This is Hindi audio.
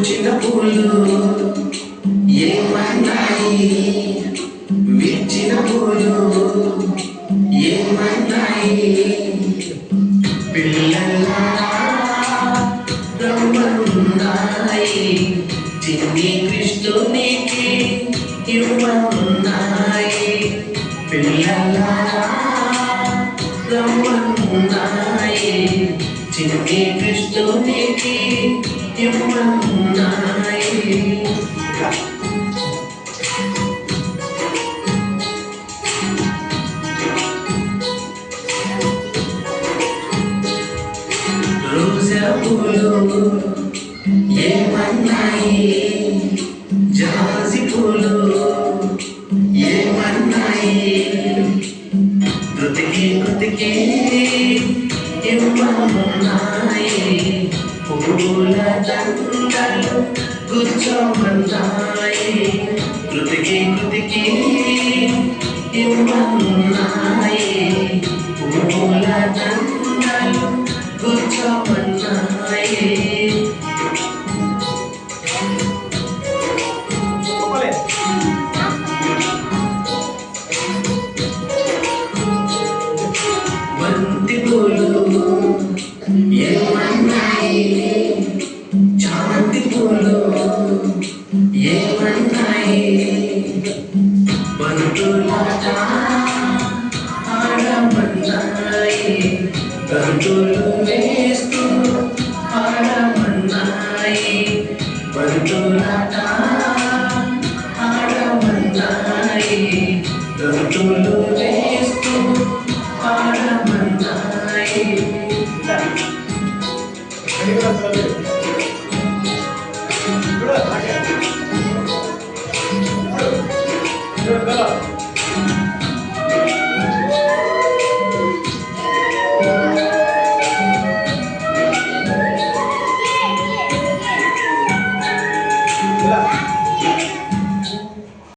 పూచిన పూలు ఏమన్నాయి విచ్చిన పూలు ఏమన్నాయి పిల్లలా బ్రహ్మన్నాయి చిన్ని కృష్ణునికి ఇవ్వన్నాయి పిల్లలా బ్రహ్మన్నాయి చిన్ని కృష్ణునికి you and I. फूलो ये मन नहीं जहाजी फूलो ये मन नहीं गुदके गुदके ये मन नहीं फूल जंगल गुच्छों बन जाए गुदगी गुदगी इमन आए ये बनाए बंटूला आड़ा बनाए बंटूलू वेस्तू आड़ा बनाए बंटूला आड़ा बनाए बंटूलू वेस्तू आड़ा बनाए Thank you. Hello.